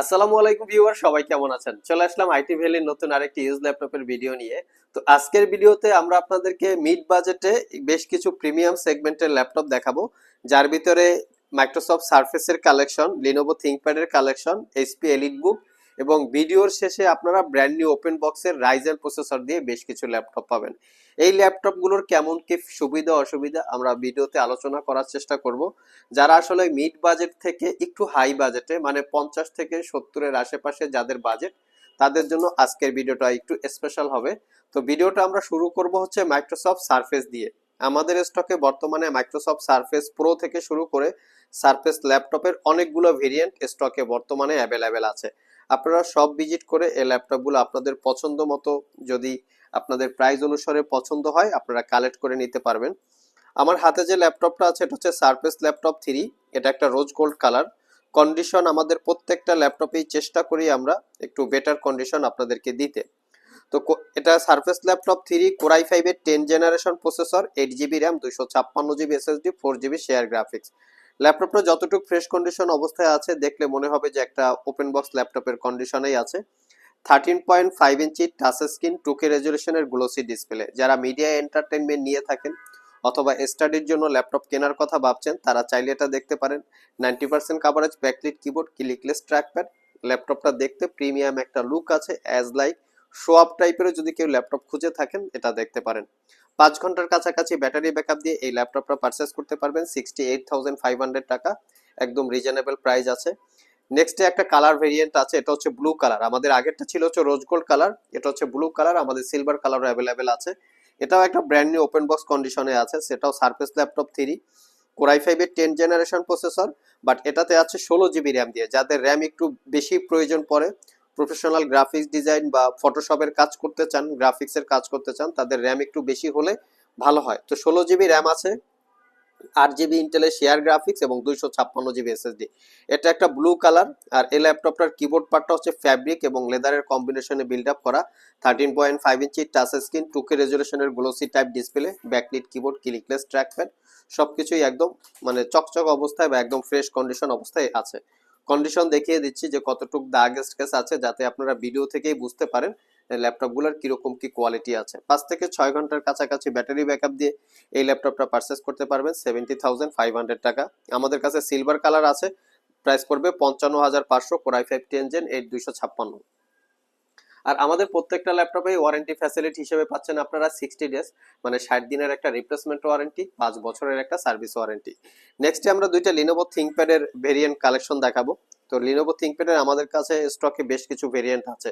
আসসালামু আলাইকুম ভিউয়ার, সবাই কেমন আছেন? চলে আসলাম আইটি ভ্যালির নতুন আরেকটি ইউজ ল্যাপটপের ভিডিও নিয়ে। তো আজকের ভিডিওতে আমরা আপনাদেরকে মিড বাজেটে বেশ কিছু প্রিমিয়াম সেগমেন্টের ল্যাপটপ দেখাবো, যার ভিতরে মাইক্রোসফট সার্ফেসের কালেকশন লিনোভো থিঙ্কপ্যাডের কালেকশন এইচপি এলিট বুক এবং ভিডিওর শেষে আপনারা ব্র্যান্ড নিউ ওপেন বক্সের রাইজেন প্রসেসর দিয়ে বেশ কিছু ল্যাপটপ পাবেন। এই ল্যাপটপগুলোর কেমন কি সুবিধা, অসুবিধা আমরা ভিডিওতে আলোচনা করার চেষ্টা করব। যারা আসলে মিড বাজেট থেকে একটু হাই বাজেটে মানে পঞ্চাশ থেকে সত্তরের আশেপাশে যাদের বাজেট তাদের জন্য আজকের ভিডিওটা একটু স্পেশাল হবে। তো ভিডিওটা আমরা শুরু করব হচ্ছে মাইক্রোসফট সারফেস দিয়ে। আমাদের স্টকে বর্তমানে মাইক্রোসফট সারফেস প্রো থেকে শুরু করে সারফেস ল্যাপটপের অনেকগুলো ভেরিয়েন্ট স্টকে বর্তমানে অ্যাভেলেবেল আছে। আপনারা সব ভিজিট করে এই ল্যাপটপগুলো আপনাদের পছন্দ মতো যদি আপনাদের প্রাইস অনুসারে পছন্দ হয়, আপনারা কালেক্ট করে নিতে পারবেন। আমার হাতে যে ল্যাপটপটা আছে, এটা হচ্ছে সারফেস ল্যাপটপ থ্রি এটা একটা রোজ গোল্ড কালার কন্ডিশন আমাদের প্রত্যেকটা ল্যাপটপেই চেষ্টা করি আমরা একটু বেটার কন্ডিশন আপনাদেরকে দিতে। তো এটা Surface laptop three core i ফাইভের ten generation processor eight GB RAM দুইশো ছাপ্পান্ন GB SSD four GB share graphics ল্যাপটপটা যতটুকু ফ্রেশ কন্ডিশন অবস্থায় আছে, দেখলে মনে হবে যে একটা ওপেন বক্স ল্যাপটপের কন্ডিশনেই আছে। Thirteen point five inch touch screen two K রেজলিউশনের glossy display যারা মিডিয়া এন্টারটেনমেন্ট নিয়ে থাকেন অথবা স্টাডির জন্য ল্যাপটপ কেনার কথা ভাবছেন, তারা চাইলে এটা দেখতে পারেন। Ninety percent coverage backlit keyboard clickless trackpad ল্যাপটপটা দেখতে প্রিমিয়াম একটা লুক আছে অ্যাজ লাইক শো আপ টাইপেরও যদি কেউ ল্যাপটপ খুঁজে থাকেন, এটা দেখতে পারেন। পাঁচ ঘণ্টার কাছাকাছি ব্যাটারি ব্যাকআপ দিয়ে এই ল্যাপটপটা পারচেস করতে পারবেন। Sixty eight thousand five hundred টাকা। একদম রিজনেবল প্রাইস আছে। নেক্সটে একটা কালার ভেরিয়েন্ট আছে, এটা হচ্ছে ব্লু কালার আমাদের আগেরটা ছিল হচ্ছে রোজ গোল্ড কালার এটা হচ্ছে ব্লু কালার আমাদের সিলভার কালারও অ্যাভেলেবেল আছে। এটাও একটা ব্র্যান্ড নিউ ওপেন বক্স কন্ডিশনে আছে, সেটাও Surface laptop three core i ফাইভের টেন জেনারেশন প্রসেসর বাট এটাতে আছে ষোলো জিবি র্যাম দিয়ে। যাদের র্যাম একটু বেশি প্রয়োজন পড়ে প্রফেশনাল গ্রাফিক্স ডিজাইন বা ফটোশপের কাজ করতে চান গ্রাফিক্সের কাজ করতে চান, তাদের র্যাম একটু বেশি হলে ভালো হয়। তো ষোলো জিবি র্যাম আছে, আট জিবি ইন্টেলের শেয়ার গ্রাফিক্স এবং দুইশো ছাপ্পান্ন জিবি এসএসডি এটা একটা ব্লু কালার আর এই ল্যাপটপটার কিবোর্ড পার্টটা হচ্ছে ফ্যাব্রিক এবং লেদারের কম্বিনেশনে বিল্ড আপ করা। Thirteen point five inch touch screen two K রেজলিউশনের glossy type display backlit keyboard clickless trackpad সবকিছুই একদম মানে চকচক অবস্থায় বা একদম ফ্রেশ কন্ডিশন অবস্থায় আছে। কন্ডিশন দেখিয়ে দিচ্ছি যে কতটুক আগেস্ট কেস আছে যাতে আপনারা ভিডিও থেকেই বুঝতে পারেন ল্যাপটপগুলোর কীরকম কি কোয়ালিটি আছে। পাঁচ থেকে ছয় ঘণ্টার কাছাকাছি ব্যাটারি ব্যাকআপ দিয়ে এই ল্যাপটপটা পারচেস করতে পারবেন সেভেন্টি থাউজেন্ড ফাইভ হান্ড্রেড টাকা। আমাদের কাছে সিলভার কালার আছে প্রাইস পড়বে পঞ্চান্ন হাজার পাঁচশো core i five ten gen eight দুইশো ছাপ্পান্ন আর আমাদের প্রত্যেকটা ল্যাপটপে ওয়ারেন্টি ফ্যাসিলিটি হিসেবে পাচ্ছেন আপনারা সিক্সটি ডেজ মানে ষাট দিনের একটা রিপ্লেসমেন্ট ওয়ারেন্টি পাঁচ বছরের একটা সার্ভিস ওয়ারেন্টি নেক্সটে আমরা দুইটা লিনোভো থিঙ্কপ্যাডের ভেরিয়েন্ট কালেকশন দেখাবো। তো লিনোভো থিঙ্কপ্যাডের আমাদের কাছে স্টকে বেশ কিছু ভেরিয়েন্ট আছে।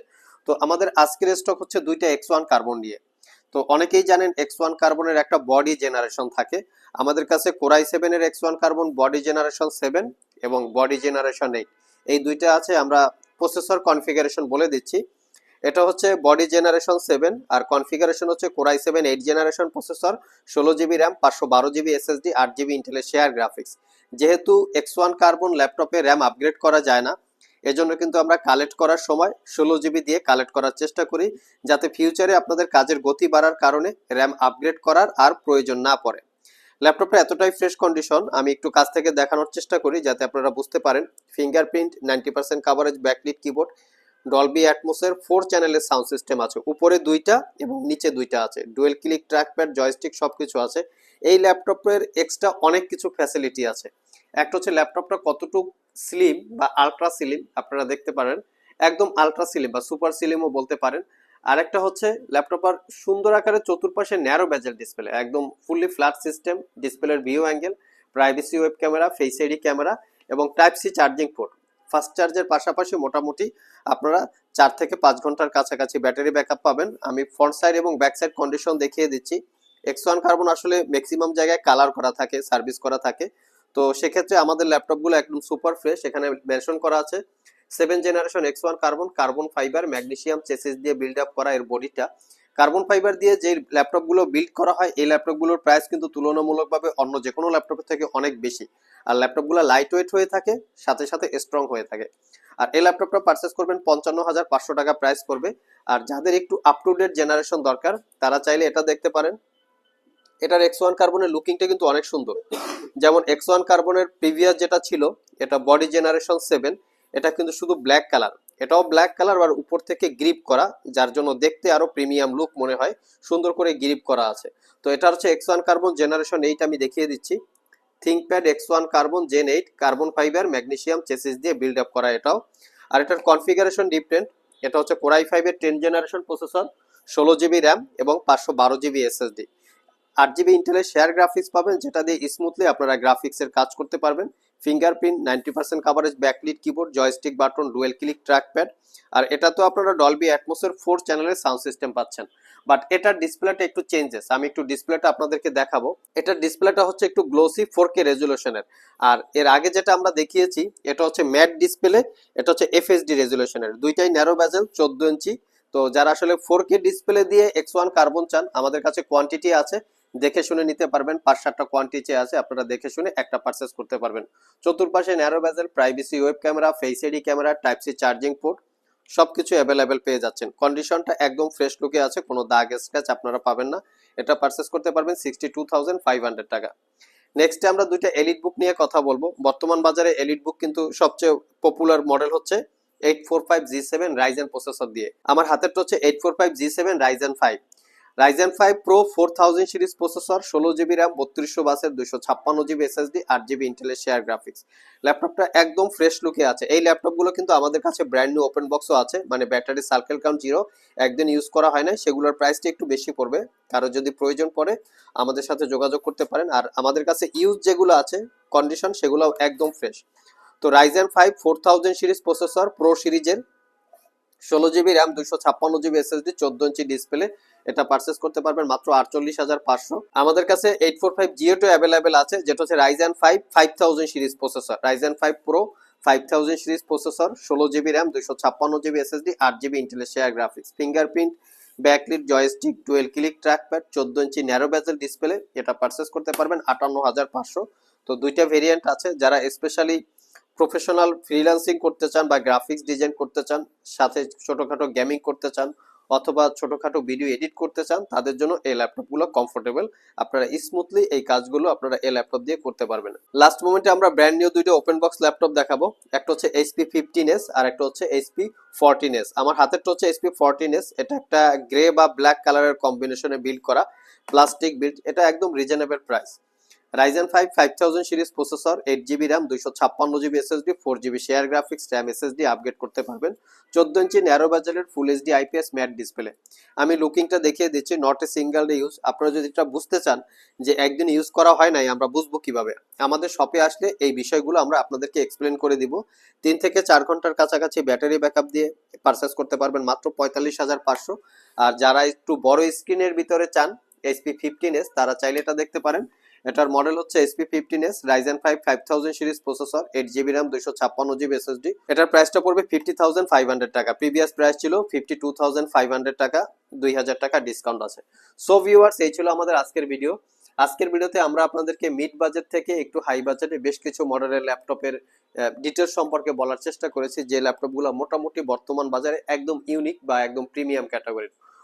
তো আমাদের আজকের স্টক হচ্ছে দুইটা এক্স ওয়ান কার্বন নিয়ে। তো অনেকেই জানেন এক্স ওয়ান কার্বনের একটা বডি জেনারেশন থাকে। আমাদের কাছে কোরাই সেভেনের X one carbon body generation seven এবং বডি জেনারেশন এইট এই দুইটা আছে, আমরা প্রসেসর কনফিগারেশন বলে দিচ্ছি। এটা হচ্ছে বডি জেনারেশন সেভেন আর কনফিগারেশন হচ্ছে core i seven eight generation processor ষোলো জিবি র্যাম পাঁচশো বারো জিবি এসএসডি আট জিবি ইন্টেলের শেয়ার গ্রাফিক্স যেহেতু এক্স ওয়ান কার্বন ল্যাপটপে র্যাম আপগ্রেড করা যায় না, এজন্য কিন্তু আমরা কালেক্ট করার সময় ষোলো জিবি দিয়ে কালেক্ট করার চেষ্টা করি, যাতে ফিউচারে আপনাদের কাজের গতি বাড়ার কারণে র্যাম আপগ্রেড করার আর প্রয়োজন না পড়ে। ল্যাপটপটা এতটাই ফ্রেশ কন্ডিশন আমি একটু কাছ থেকে দেখানোর চেষ্টা করি, যাতে আপনারা বুঝতে পারেন। Fingerprint ninety percent coverage backlit keyboard Dolby অ্যাটমোসের four চ্যানেলের সাউন্ড সিস্টেম আছে। উপরে দুইটা এবং নিচে দুইটা আছে। ডুয়েল ক্লিক ট্র্যাকপ্যাড জয়স্টিক সব কিছু আছে। এই ল্যাপটপের এক্সট্রা অনেক কিছু ফ্যাসিলিটি আছে। একটা হচ্ছে ল্যাপটপটা কতটুক স্লিম বা আলট্রা স্লিম আপনারা দেখতে পারেন। একদম আলট্রা স্লিম বা সুপার স্লিমও বলতে পারেন। আরেকটা হচ্ছে ল্যাপটপার সুন্দর আকারে চতুর্পাশে ন্যারো ব্যাজেল ডিসপ্লে একদম ফুললি ফ্ল্যাট সিস্টেম ডিসপ্লের view angle privacy web camera face ID camera এবং type C charging port fast চার্জের পাশাপাশি মোটামুটি আপনারা চার থেকে পাঁচ ঘণ্টার কাছাকাছি ব্যাটারি ব্যাকআপ পাবেন। আমি ফ্রন্ট সাইড এবং ব্যাক সাইড কন্ডিশন দেখিয়ে দিচ্ছি। এক্স ওয়ান কার্বন আসলে ম্যাক্সিমাম জায়গায় কালার করা থাকে সার্ভিস করা থাকে। তো সেক্ষেত্রে আমাদের ল্যাপটপগুলো একদম সুপার ফ্রেশ এখানে মেনশন করা আছে। Seven generation X one carbon carbon fibre magnesium chassis দিয়ে বিল্ড আপ করা এর বডিটা কার্বন ফাইবার দিয়ে যে ল্যাপটপগুলো বিল্ড করা হয়, এই ল্যাপটপগুলোর প্রাইস কিন্তু তুলনামূলকভাবে অন্য যে কোনো ল্যাপটপের থেকে অনেক বেশি। আর ল্যাপটপগুলো লাইট ওয়েট হয়ে থাকে, সাথে সাথে স্ট্রং হয়ে থাকে। আর এই ল্যাপটপটা পারচেস করবেন পঞ্চান্ন হাজার পাঁচশো টাকা প্রাইস করবে আর যাদের একটু আপ টু ডেট জেনারেশন দরকার, তারা চাইলে এটা দেখতে পারেন। এটার এক্স ওয়ান কার্বনের লুকিংটা কিন্তু অনেক সুন্দর। যেমন এক্স ওয়ান কার্বনের প্রিভিয়াস যেটা ছিল, এটা বডি জেনারেশন সেভেন এটা কিন্তু শুধু ব্ল্যাক কালার এটাও ব্ল্যাক কালার আর উপর থেকে গ্রিপ করা, যার জন্য দেখতে আরও প্রিমিয়াম লুক মনে হয়। সুন্দর করে গ্রিপ করা আছে। তো এটা হচ্ছে X one carbon generation eight আমি দেখিয়ে দিচ্ছি। ThinkPad X one carbon gen eight carbon fibre magnesium chassis দিয়ে বিল্ড আপ করা এটাও। আর এটার কনফিগারেশন ডিফারেন্ট এটা হচ্ছে কোরাই ফাইভের টেন জেনারেশন প্রসেসর ষোলো জিবি র্যাম এবং পাঁচশো বারো জিবি এসএসডি আট জিবি ইন্টেলের শেয়ার গ্রাফিক্স পাবেন, যেটা দিয়ে স্মুথলি আপনারা গ্রাফিক্সের কাজ করতে পারবেন। Fingerprint ninety percent coverage backlit keyboard joystick button dual click trackpad আর এটা তো আপনারা ডলবি অ্যাটমোসের ফোর চ্যানেলের সাউন্ড সিস্টেম পাচ্ছেন। বাট এটার ডিসপ্লেটা একটু চেঞ্জেস আমি একটু ডিসপ্লেটা আপনাদেরকে দেখাবো। এটার ডিসপ্লেটা হচ্ছে একটু গ্লোসি ফোর কে রেজুলেশনের আর এর আগে যেটা আমরা দেখিয়েছি, এটা হচ্ছে ম্যাট ডিসপ্লে এটা হচ্ছে এফএসডি রেজুলেশনের দুইটাই ন্যারো ব্যাজেল চোদ্দ ইঞ্চি। তো যারা আসলে ফোর কে ডিসপ্লে দিয়ে এক্স ওয়ান কার্বন চান, আমাদের কাছে কোয়ান্টিটি আছে। দেখে শুনে নিতে পারবেন। পাঁচ সাতটা কোয়ান্টিটি আছে, আপনারা দেখে শুনে একটা পারচেস করতে পারবেন। চতুর্পাশে narrow bezel privacy web camera face ID camera type C charging port সবকিছু অ্যাভেলেবেল পেয়ে যাচ্ছেন। কন্ডিশনটা একদম ফ্রেশ লুকে আছে, কোনো দাগ স্ক্র্যাচ আপনারা পাবেন না। এটা পারচেস করতে পারবেন sixty two thousand five hundred টাকা নেক্সটে আমরা দুইটা এলিট বুক নিয়ে কথা বলব। বর্তমান বাজারে এলিট বুক কিন্তু সবচেয়ে পপুলার মডেল হচ্ছে eight four five G seven Ryzen processor দিয়ে। আমার হাতেরটা হচ্ছে eight four five G seven Ryzen five Ryzen five pro four thousand series processor ষোলো জিবি র্যাম বত্রিশশো বাসের দুশো ছাপ্পান্ন জিবি এসএসডি আট জিবি ইন্টেলের শেয়ার গ্রাফিক্স ল্যাপটপটা একদম ফ্রেশ লুকে আছে। এই ল্যাপটপগুলো কিন্তু আমাদের কাছে ব্র্যান্ড নিউ ওপেন বক্সও আছে মানে ব্যাটারি সার্কেল কাউন্ট জিরো একদিন ইউজ করা হয় না সেগুলোর প্রাইসটা একটু বেশি পড়বে। কারও যদি প্রয়োজন পড়ে, আমাদের সাথে যোগাযোগ করতে পারেন। আর আমাদের কাছে ইউজ যেগুলো আছে কন্ডিশন সেগুলো একদম ফ্রেশ তো Ryzen five four thousand series processor pro সিরিজের, ষোলো জিবি র্যাম দুশো ছাপ্পান্ন জিবি এসএসডি চোদ্দ ইঞ্চি ডিসপ্লে এটা পারচেস করতে পারবেন মাত্র আটচল্লিশ হাজার পাঁচশো। আমাদের কাছে eight four five Jio two available আছে, যেটা হচ্ছে Ryzen five five thousand series processor Ryzen five pro five thousand series processor ষোলো জিবি র্যাম দুশো ছাপ্পান্ন জিবি এসএসডি আট জিবি ইন্টেলের share graphics fingerprint backlit joystick dual click trackpad চোদ্দ inch narrow bezel display এটা পারচেস করতে পারবেন আটান্ন হাজার পাঁচশো। তো দুইটা ভেরিয়েন্ট আছে, যারা স্পেশালি প্রফেশনাল ফ্রিল্যান্সিং করতে চান বা গ্রাফিক্স ডিজাইন করতে চান, সাথে ছোটখাটো গেমিং করতে চান অথবা ছোটখাটো ভিডিও এডিট করতে চান, তাদের জন্য এই ল্যাপটপগুলো কমফোর্টেবল আপনারা স্মুথলি এই কাজগুলো আপনারা এই ল্যাপটপ দিয়ে করতে পারবেন। লাস্ট মোমেন্টে আমরা ব্র্যান্ড নিউ দুইটা ওপেন বক্স ল্যাপটপ দেখাবো। একটা হচ্ছে এইচপি ফিফটিন এস আর একটা হচ্ছে এইচপি ফোরটিন এস আমার হাতেরটা হচ্ছে এইচপি ফোরটিন এস এটা একটা গ্রে বা ব্ল্যাক কালারের কম্বিনেশনে বিল্ড করা। প্লাস্টিক বিল্ড এটা একদম reasonable price Ryzen five five thousand series processor eight GB RAM দুইশো ছাপ্পান্ন GB SSD four GB share graphics RAM SSD upgrade করতে পারবেন। চোদ্দ ইঞ্চি ন্যারো বাজারের full HD IPS matte display আমি লুকিংটা দেখিয়ে দিচ্ছি not a single day use আপনারা যদি এটা বুঝতে চান যে একদিন ইউজ করা হয় নাই, আমরা বুঝব কীভাবে। আমাদের শপে আসলে এই বিষয়গুলো আমরা আপনাদেরকে এক্সপ্লেন করে দিব। তিন থেকে চার ঘণ্টার কাছাকাছি ব্যাটারি ব্যাকআপ দিয়ে পারচেস করতে পারবেন মাত্র পঁয়তাল্লিশ হাজার পাঁচশো। আর যারা একটু বড় স্ক্রিনের ভিতরে চান এইচপি ফিফটিন এস তারা চাইলে এটা দেখতে পারেন। এটার মডেল হচ্ছে SP fifteen S Ryzen five five thousand series processor eight GB RAM দুইশো ছাপ্পান্ন জিবি এসএসডি এটার প্রাইসটা পড়বে ফিফটি থাউজেন্ড ফাইভ হান্ড্রেড টাকা। প্রিভিয়াস প্রাইস ছিল fifty two thousand five hundred টাকা, দুই হাজার টাকা ডিসকাউন্ট আছে। সো ভিউয়ার্স এই ছিল আমাদের আজকের ভিডিও আজকের ভিডিওতে আমরা আপনাদেরকে মিড বাজেট থেকে একটু হাই বাজেটে বেশ কিছু মডেলের ল্যাপটপের ডিটেলস সম্পর্কে বলার চেষ্টা করেছি। যে ল্যাপটপগুলো মোটামুটি বর্তমান বাজারে একদম ইউনিক বা একদম প্রিমিয়াম ক্যাটাগরির